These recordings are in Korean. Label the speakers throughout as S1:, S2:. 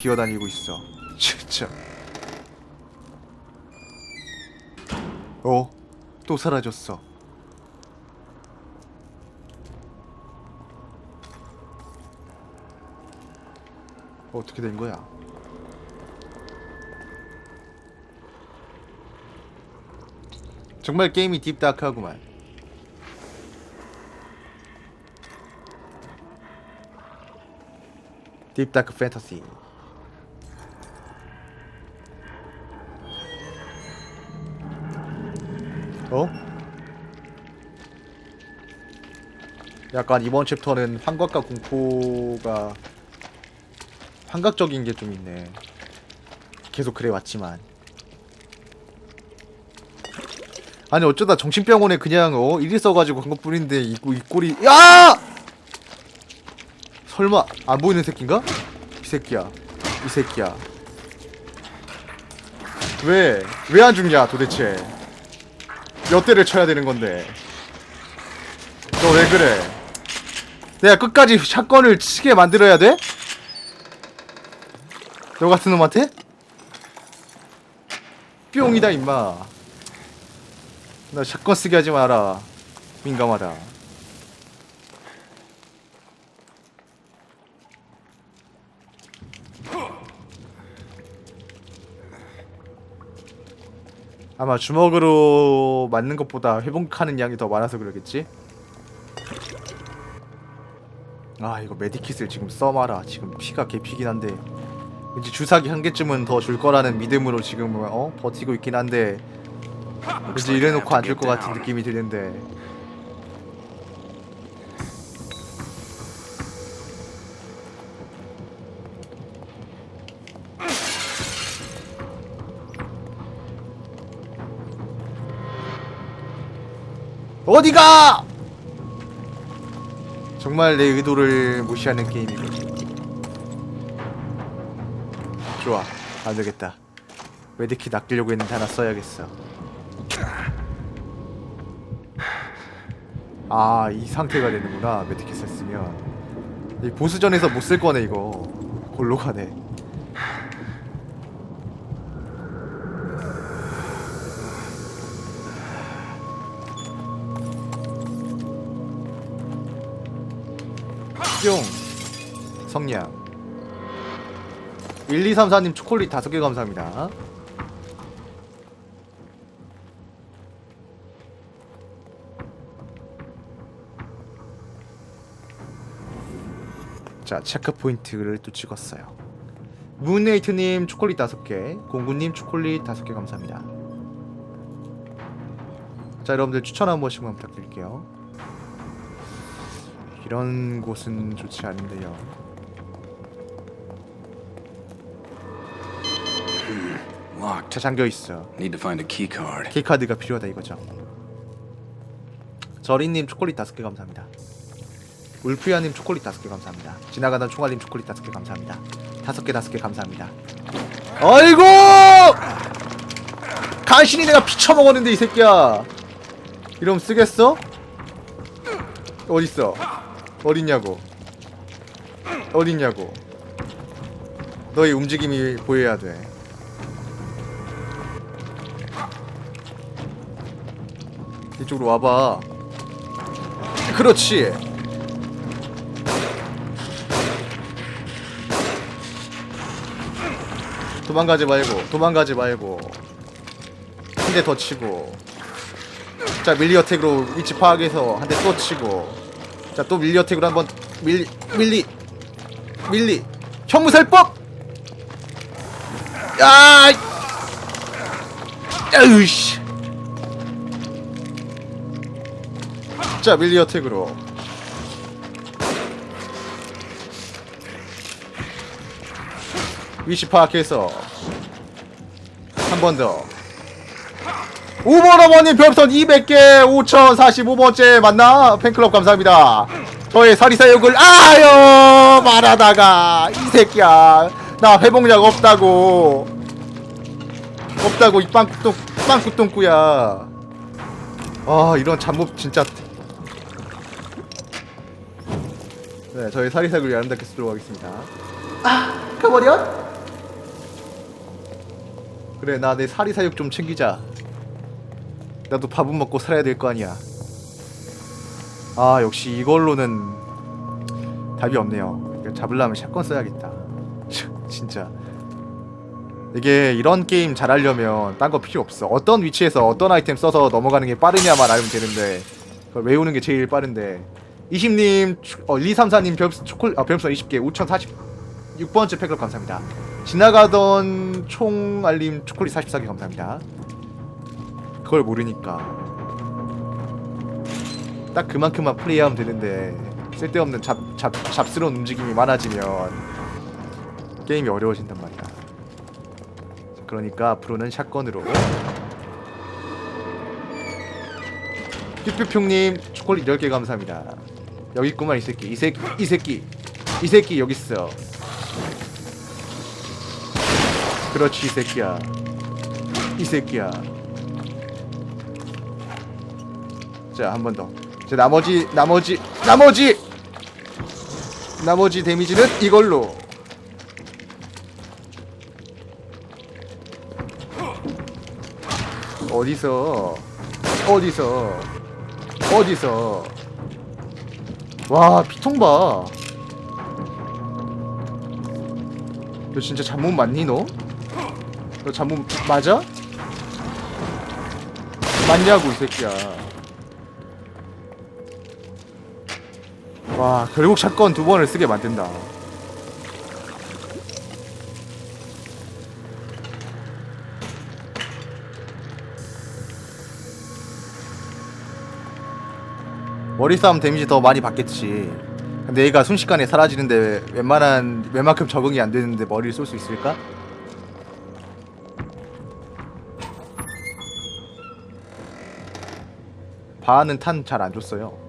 S1: 기어다니고 있어. 진짜. 어? 또 사라졌어. 어떻게 된 거야? 정말 게임이 딥다크하구만. 딥다크 판타시. 어? 약간 이번 챕터는 환각과 공포가 환각적인 게 좀 있네. 계속 그래 왔지만. 아니 어쩌다 정신병원에 그냥 어 일이 써가지고 간 것뿐인데 이, 꼴- 이 꼴이 야! 설마 안 보이는 새끼인가? 이 새끼야, 이 새끼야. 왜? 왜 안 죽냐 도대체? 몇 대를 쳐야 되는 건데? 너 왜 그래? 내가 끝까지 샷건을 치게 만들어야 돼? 너 같은 놈한테? 뿅이다 임마. 나 샷건 쓰게 하지 마라. 민감하다. 아마 주먹으로 맞는 것보다 회복하는 양이 더 많아서 그러겠지? 아 이거 메디킷을 지금 써마라. 지금 피가 개피긴 한데. 왠지 주사기 한 개쯤은 더 줄 거라는 믿음으로 지금 어? 버티고 있긴 한데. 왠지 이래놓고 안 줄 것 같은 느낌이 드는데 어디가? 정말 내 의도를 무시하는 게임이군. 좋아, 안 되겠다. 메디킷 아끼려고 했는데 하나 써야겠어. 아, 이 상태가 되는구나. 메디킷을 쓰면. 이 보스전에서 못 쓸 거네 이거. 골로 가네. 뿅. 성냥 1234님 초콜릿 5개 감사합니다. 자 체크 포인트를 또 찍었어요. 문네이트님 초콜릿 5개 공구님 초콜릿 5개 감사합니다. 자 여러분들 추천 한 번씩만 부탁드릴게요 이런 곳은 좋지 않은데요.
S2: Locked.
S1: 자 잠겨 있어.
S2: Need to find a key card.
S1: 키카드가 필요하다 이거죠. 저리님 초콜릿 다섯 개 감사합니다. 울프야님 초콜릿 다섯 개 감사합니다. 지나가던 총알님 초콜릿 다섯 개 감사합니다. 다섯 개 다섯 개 감사합니다. 아이고! 간신히 내가 피쳐 먹었는데 이 새끼야. 이러면 쓰겠어? 어딨어? 어딨냐고? 어딨냐고? 너의 움직임이 보여야 돼. 이쪽으로 와봐. 그렇지. 도망가지 말고, 도망가지 말고. 한 대 더 치고. 자, 밀리 어택으로 위치 파악해서 한 대 또 치고. 자, 또 밀리 어택으로 한번 밀리, 밀리, 밀리. 현무살법! 야! 야으씨. 자 밀리 어택으로 위치 파악해서 한 번 더 5번 어머님 별선 200개 5045번째 만나 팬클럽 감사합니다. 저의 사리사욕을 아유 말하다가 이 새끼야. 나 회복약 없다고. 없다고 이 빵꾸똥 빵꾸똥꾸야. 아 이런 잠복 진짜. 네 저희 사리사욕을 아름답게 쓰도록 하겠습니다. 아 가버려? 그래 나 내 사리 사육 좀 챙기자 나도 밥은 먹고 살아야 될 거 아니야. 아 역시 이걸로는 답이 없네요. 잡으려면 샷건 써야겠다. 진짜. 이게 이런 게임 잘하려면 딴 거 필요 없어. 어떤 위치에서 어떤 아이템 써서 넘어가는 게 빠르냐만 알면 되는데 그걸 외우는 게 제일 빠른데. 이심님 어, 1234님 별 초콜 아 별풍선 20개 5046번째 팩을 감사합니다. 지나가던 총 알림 초콜릿 44개 감사합니다 그걸 모르니까. 딱 그만큼만 플레이하면 되는데 쓸데없는 잡, 잡, 잡스러운 움직임이 많아지면 게임이 어려워진단 말이야. 그러니까 앞으로는 샷건으로. 삐삐뿅님 초콜릿 10개 감사합니다. 여기 있구만 이 새끼. 이 새끼 이 새끼. 이 새끼 여기 있어. 그렇지 이 새끼야. 이 새끼야 자 한 번 더 이제 나머지 나머지 나머지 나머지 데미지는 이걸로 어디서 어디서 어디서 와 피통 봐. 너 진짜 잠못 맞니 너? 너 잠못 맞아? 맞냐고 이 새끼야. 와 결국 샷건 두 번을 쓰게 만든다. 머리 싸움 데미지 더 많이 받겠지. 근데 얘가 순식간에 사라지는데 웬만한 웬만큼 적응이 안 되는데 머리를 쏠 수 있을까? 바는 탄 잘 안 줬어요.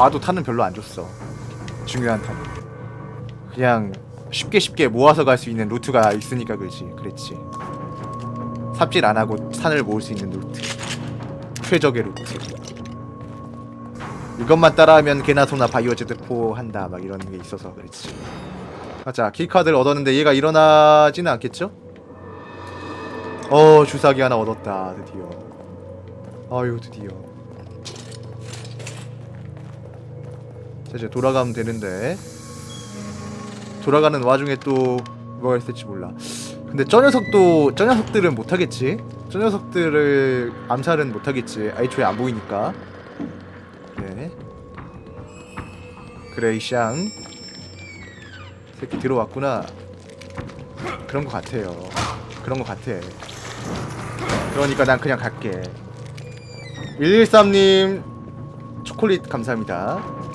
S1: 바도 탄은 별로 안 줬어. 중요한 탄. 그냥 쉽게 쉽게 모아서 갈 수 있는 루트가 있으니까 그렇지. 그랬지. 삽질 안 하고 산을 모을 수 있는 루트. 최적의 루트. 이것만 따라하면 개나 소나 바이오제드 포 한다 막 이런 게 있어서 그렇지. 가자 키카드를 얻었는데 얘가 일어나지는 않겠죠? 어 주사기 하나 얻었다 드디어. 아유 드디어. 자 이제 돌아가면 되는데 돌아가는 와중에 또 뭐가 있을지 몰라. 근데 저 녀석도 저 녀석들은 못하겠지. 저 녀석들을 암살은 못하겠지. 애초에 안 보이니까. 네. 그레이샹 새끼 들어왔구나 그런 거 같아요 그런 거 같아 그러니까 난 그냥 갈게 113님 초콜릿 감사합니다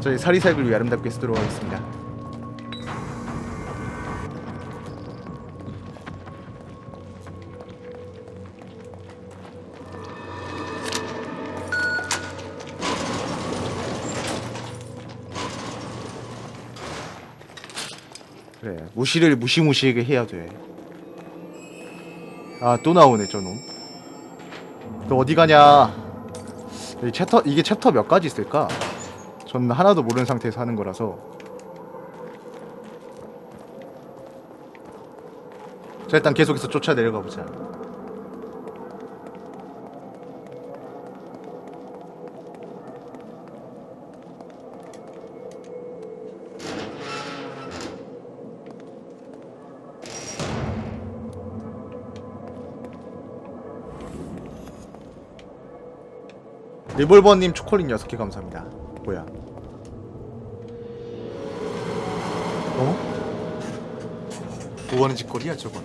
S1: 저희 사리사욕을 위해 아름답게 쓰도록 하겠습니다. 그래 무시를 무시무시하게 해야 돼 아 또 나오네 저놈. 너 어디 가냐? 이 챕터 이게 챕터 몇 가지 있을까 전 하나도 모르는 상태에서 하는 거라서. 자 일단 계속해서 쫓아 내려가 보자. 리볼버님 초콜릿 6개 감사합니다 뭐야? 어? 뭐 하는 짓거리야 저건.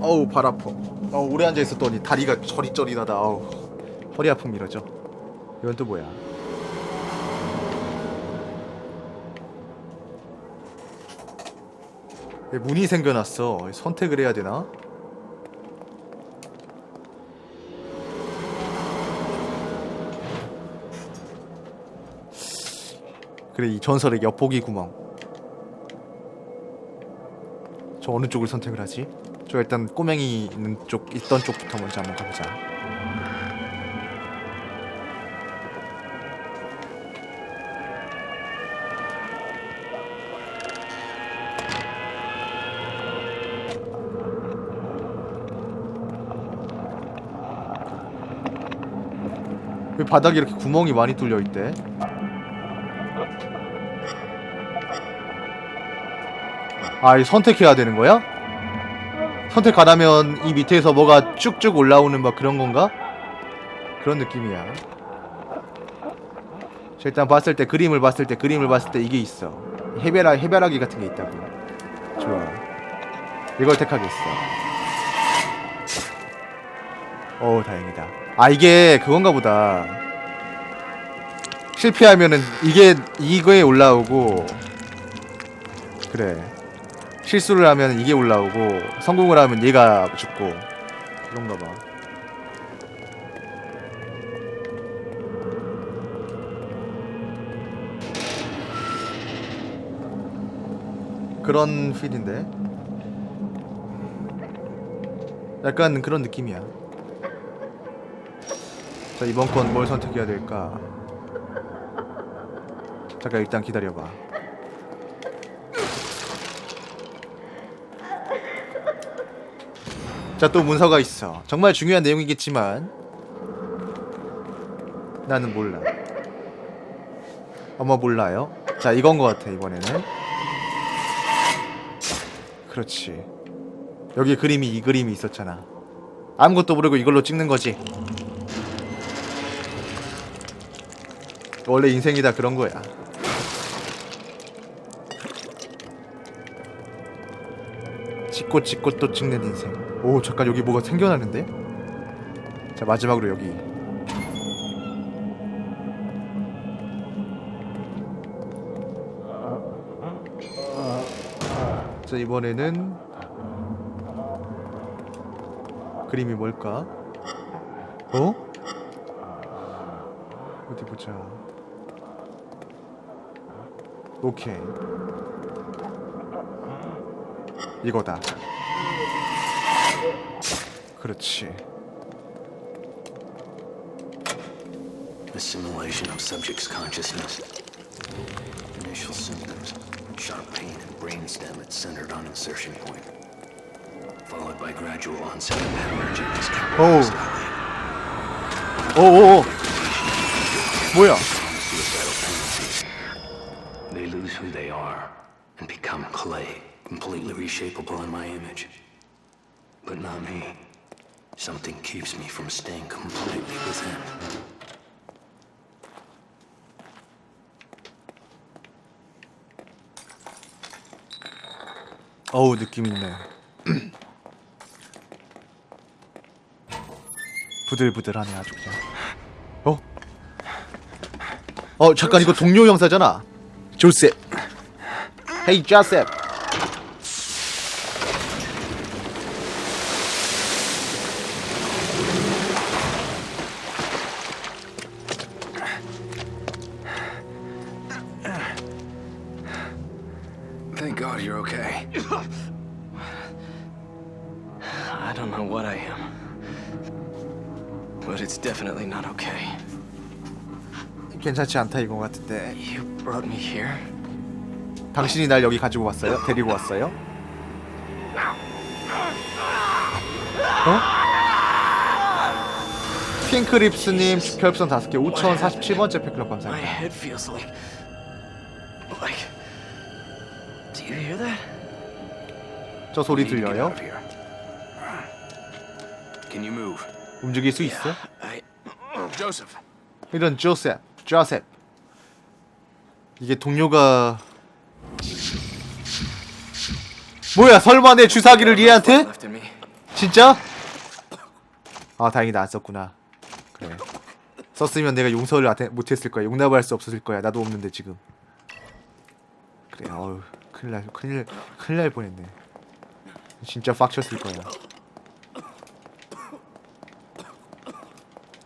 S1: 어우 발 아파. 어 오래 앉아 있었더니 다리가 저리저리하다. 어우 허리 아픔 이러죠 이건 또 뭐야? 왜 문이 생겨났어? 선택을 해야 되나? 그래 이 전설의 엿보기 구멍 저 어느 쪽을 선택을 하지? 저 일단 꼬맹이 있는 쪽 있던 쪽부터 먼저 한번 가보자 바닥에 이렇게 구멍이 많이 뚫려 있대? 아, 이 선택해야 되는 거야? 선택 안 하면 이 밑에서 뭐가 쭉쭉 올라오는 막 그런 건가? 그런 느낌이야. 자, 일단 봤을 때 그림을 봤을 때 그림을 봤을 때 이게 있어. 해벼라 해벼라기 같은 게 있다고. 좋아. 이걸 택하겠어. 어 다행이다. 아 이게 그건가 보다. 실패하면은 이게 이거에 올라오고 그래. 실수를 하면 이게 올라오고 성공을 하면 얘가 죽고. 그런가 봐. 그런 필인데? 약간 그런 느낌이야. 자 이번 건 뭘 선택해야 될까? 잠깐 일단 기다려봐 자 또 문서가 있어 정말 중요한 내용이겠지만 나는 몰라 어머 몰라요 자 이건 것 같아 이번에는 그렇지. 여기 그림이 이 그림이 있었잖아. 아무것도 모르고 이걸로 찍는 거지. 원래 인생이 다 그런 거야. 찍고 찍고 또 찍는 인생. 오 잠깐 여기 뭐가 생겨나는데? 자 마지막으로 여기. 자 이번에는 그림이 뭘까? 어? 어디 보자. 오케이. 이거다. 그렇지.
S2: Assimilation of subject's consciousness. Initial symptoms sharp pain in brainstem that's centered on insertion point. Followed by gradual onset of hemorrhaging
S1: Oh.
S2: discomfort.
S1: 오오오. 뭐야?
S2: Suicidal tendencies. They lose who they are and become clay, completely reshapeable in my image. But not me. Something keeps me from staying completely within.
S1: 어우 느낌 있네. 부들부들하네 아주 그냥. 어? 어 잠깐 이거 동료 형사잖아. 조셉. 헤이 조셉. 괜찮지 않다 이거 같은데.
S2: You brought me here?
S1: 당신이 날 여기 가지고 왔어요? 데리고 왔어요? 어? 핑크립스님 별풍선 5개 5047번째 팬클럽
S2: My
S1: 감사합니다
S2: head feels like. like. Do you hear that?
S1: 저 소리
S2: We need to get
S1: 들려요?
S2: out of here. Can you move?
S1: 움직일 수 있어?
S2: I. Joseph.
S1: 이런 조셉 조셉 이게 동료가 뭐야 설마 내 주사기를 얘한테? 진짜? 아 다행이다. 안 썼구나. 그래. 썼으면 내가 용서를 못했을 거야. 용납을 할 수 없었을 거야. 나도 없는데 지금. 그래 어우 큰일 날 큰일 큰일 날 뻔했네. 진짜 빡쳤을 거야.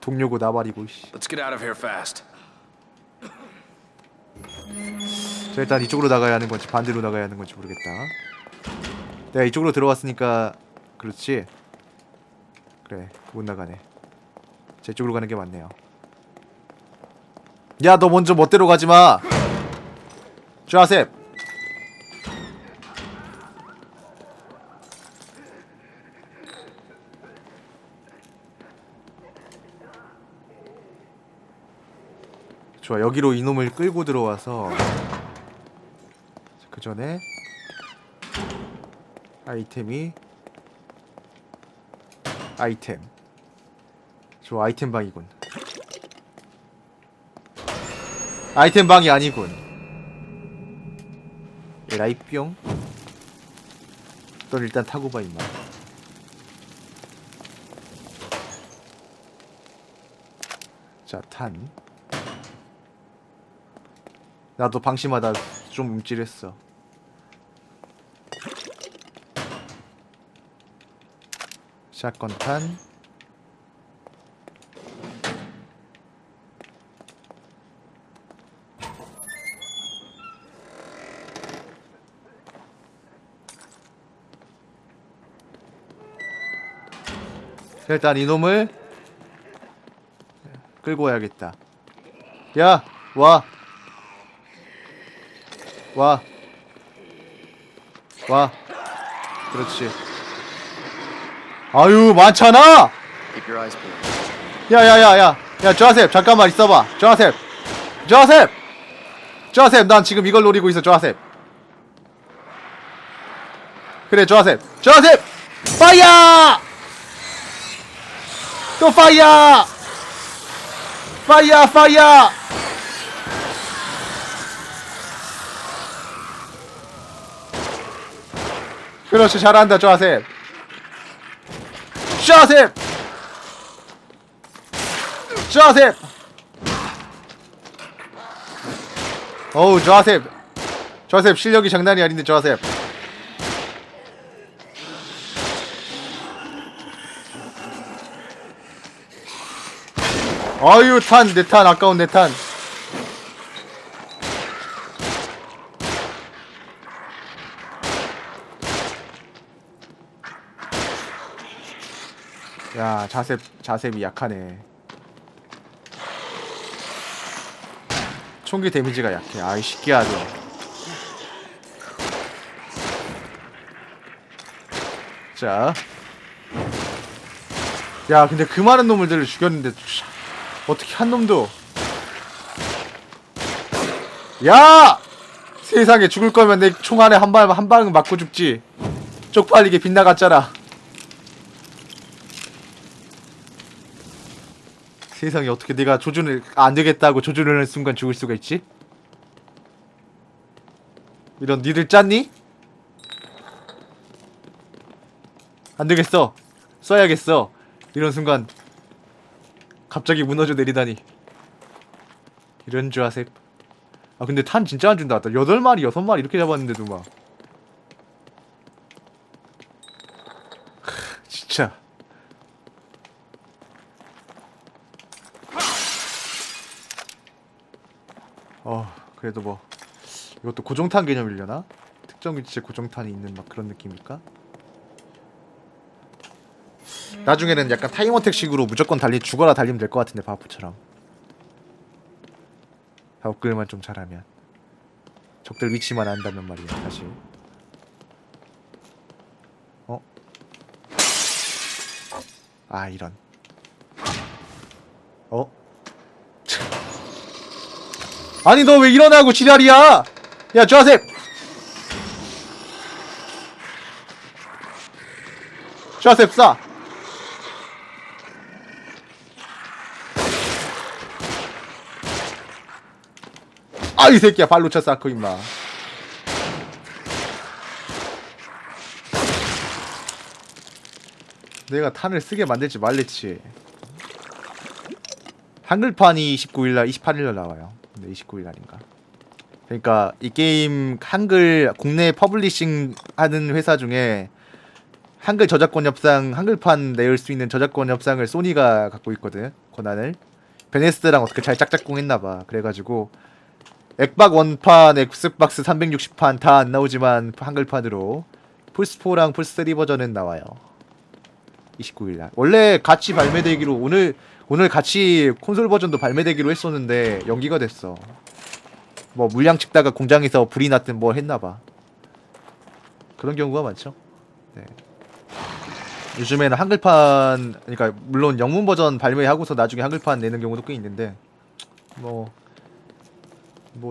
S1: 동료고 나발이고 씨.
S2: Let's get out of here fast.
S1: 자 일단 이쪽으로 나가야 하는 건지 반대로 나가야 하는 건지 모르겠다. 내가 이쪽으로 들어왔으니까 그렇지? 그래 못 나가네. 자 이쪽으로 가는 게 맞네요. 야 너 먼저 멋대로 가지마! 조셉 좋아 여기로 이놈을 끌고 들어와서 그 전에 아이템이 아이템 좋아 아이템 방이군 아이템 방이 아니군 에라이 뿅. 넌 일단 타고 봐 임마. 자 탄. 나도 방심하다 좀 움찔했어. 샷건 탄. 일단 이놈을 끌고 와야겠다. 야, 와. 와. 와. 그렇지. 아유, 많잖아! 야, 야, 야, 야. 야, 조아셉, 잠깐만 있어봐. 조아셉. 조아셉! 조아셉, 난 지금 이걸 노리고 있어, 조아셉. 그래, 조아셉. 조아셉! 파이야! 또 파이야! 파이야, 파이야! 그렇지, 잘한다, 조아셉. 조아셉! 조아셉! 어우, 조아셉. 조아셉, 실력이 장난이 아닌데, 조아셉. 아유, 탄, 내 탄, 아까운 내 탄. 야, 자셉, 자셉이 약하네. 총기 데미지가 약해. 아이, 새끼야, 너. 자. 야, 근데 그 많은 놈들을 죽였는데, 차, 어떻게 한 놈도. 야! 세상에 죽을 거면 내 총 안에 한 발, 한 방은 맞고 죽지. 쪽팔리게 빗나갔잖아. 세상에 어떻게 내가 조준을 안 되겠다고 조준을 하는 순간 죽을 수가 있지? 이런 니들 짰니? 안 되겠어. 써야겠어. 이런 순간 갑자기 무너져 내리다니. 이런 줄 아셈. 아 근데 탄 진짜 안 준다. 나 여덟 마리 여섯 마리 이렇게 잡았는데도 막. 크, 진짜. 어 그래도 뭐 이것도 고정탄 개념이려나? 특정 위치에 고정탄이 있는 막 그런 느낌일까? 나중에는 약간 타임어택식으로 무조건 달리 죽어라 달리면 될 것 같은데 바보처럼 다 업글만 좀 잘하면 적들 위치만 안다면 말이야 사실 어? 아 이런 어? 아니 너 왜 일어나고 지랄이야? 야 조아셉! 조아셉 쏴! 아이 새끼야 발로 차 쌓고 임마. 내가 탄을 쓰게 만들지 말랬지. 한글판이 29일날 28일날 나와요 근데 29일 날인가. 그러니까 이 게임 한글 국내 퍼블리싱 하는 회사 중에 한글 저작권 협상 한글판 낼수 있는 저작권 협상을 소니가 갖고 있거든 권한을. 베네스랑 어떻게 잘 짝짝꿍했나봐. 그래가지고 엑박 원판, 엑스박스 360판 다 안 나오지만 한글판으로 플스4랑 플스3 버전은 나와요. 29일날. 원래 같이 발매되기로 오늘 오늘 같이 콘솔 버전도 발매되기로 했었는데 연기가 됐어 뭐 물량 찍다가 공장에서 불이 났든 뭘 했나봐 그런 경우가 많죠 네. 요즘에는 한글판 그러니까 물론 영문 버전 발매하고서 나중에 한글판 내는 경우도 꽤 있는데 뭐뭐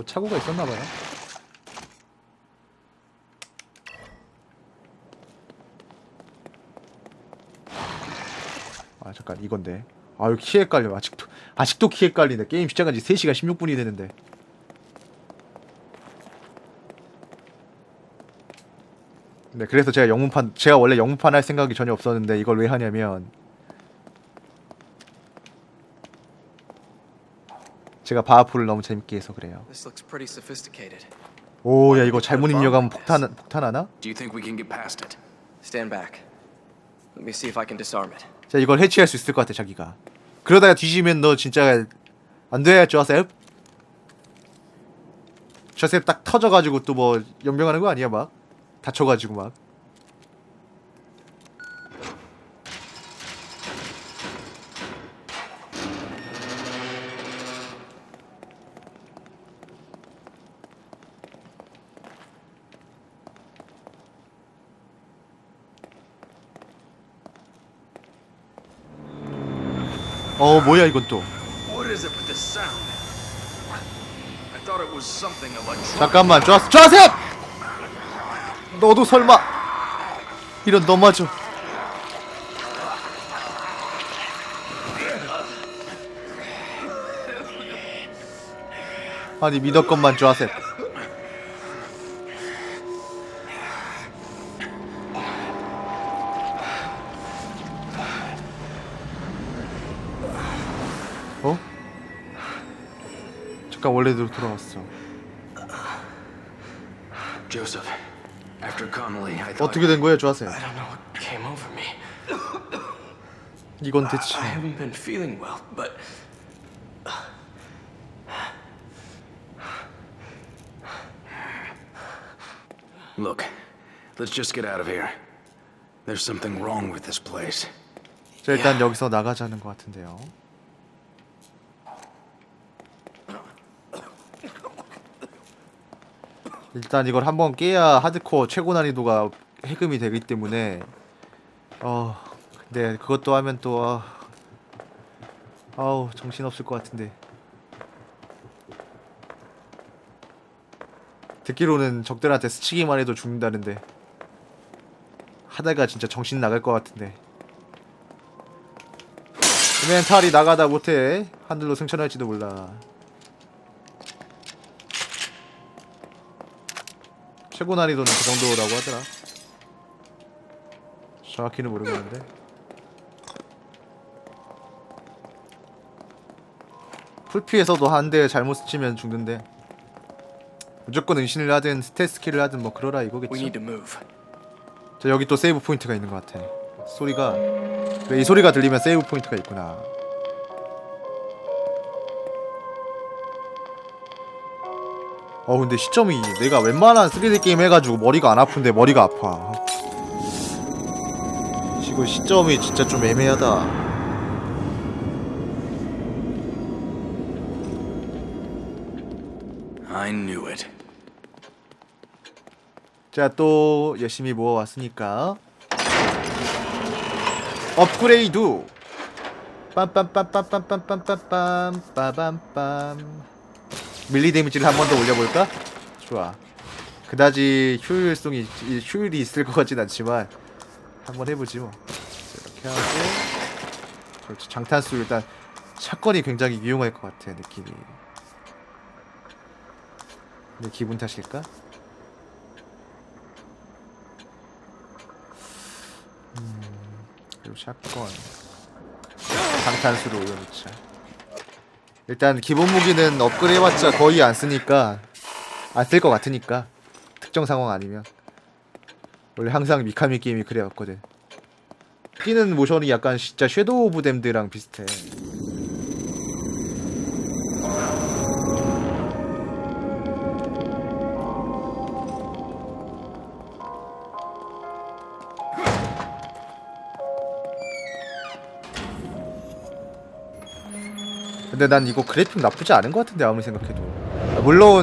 S1: 착오가 있었나 봐요. 아 잠깐 이건데. 아유 키 헷갈려 아직도 아직도 키 헷갈리네. 게임 시작한 지 3시간 16분이 되는데. 네 그래서 제가 영문판 제가 원래 영문판 할 생각이 전혀 없었는데 이걸 왜 하냐면 제가 바하풀을 너무 재밌게 해서 그래요. 오, 야 이거 잘못 입력하면 폭탄 폭탄 하나?
S3: Do you think we can get past it?
S4: Stand back. Let me see if I can disarm it.
S1: 자 이걸 해치할 수 있을 것 같아 자기가. 그러다가 뒤지면 너 진짜 안 돼, 조셉. 조셉 딱 터져가지고 또 뭐 연병하는 거 아니야 막 다쳐가지고 막. 어 뭐야 이건 또. 잠깐만 좌, 좌셋! 너도 설마. 이런 너마저. 아니 믿었건만 좌셋 잠깐 원래대로 돌아왔어
S3: Joseph, after Connolly, I thought
S1: 어떻게 된 거야 조셉
S4: I don't know what came over me.
S1: 이건 대체
S4: I haven't been feeling well, but
S3: Look, let's just get out of here. There's something wrong with this place.
S1: 자 일단 여기서 나가자는 것 같은데요. 일단 이걸 한번 깨야 하드코어 최고 난이도가 해금이 되기 때문에 어 근데 그것도 하면 또 아, 아우 정신 없을 것 같은데. 듣기로는 적들한테 스치기만 해도 죽는다는데. 하다가 진짜 정신 나갈 것 같은데. 멘탈이 나가다 못해 하늘로 승천할지도 몰라 최고 난이도는 그 정도라고 하더라. 정확히는 모르겠는데. 풀피에서도 한 대 잘못 스치면 죽는데. 무조건 은신을 하든 스테스 스킬을 하든 뭐 그러라
S4: move.
S1: 자 여기 또 세이브 포인트가 있는 것 같아. 소리가. 그래 이 소리가 들리면 세이브 포인트가 있구나 어 근데 시점이 내가 웬만한 3D 게임 해가지고 머리가 안 아픈데 머리가 아파. 지금 시점이 진짜 좀 애매하다.
S3: I knew it.
S1: 자 또 열심히 모아왔으니까. 업그레이드! 빰빰빰빰빰빰빰빰빰 빠밤빰 밀리 데미지를 한 번 더 올려볼까? 좋아. 그다지 효율성이 이- 효율이 있을 것 같진 않지만 한번 해보지 뭐. 이렇게 하고. 그렇지. 장탄수 일단 사건이 굉장히 유용할 것 같아 느낌이. 내 기분 탓일까? 그리고 샷건. 방탄수로 올려놓자 일단 기본 무기는 업그레이드 해봤자 거의 안 쓰니까 안 쓸 것 같으니까. 특정 상황 아니면. 원래 항상 미카미 게임이 그래왔거든. 뛰는 모션이 약간 진짜 섀도우 오브 댐드랑 비슷해 근데 난 이거 그래픽 나쁘지 않은 것 같은데 아무리 생각해도. 물론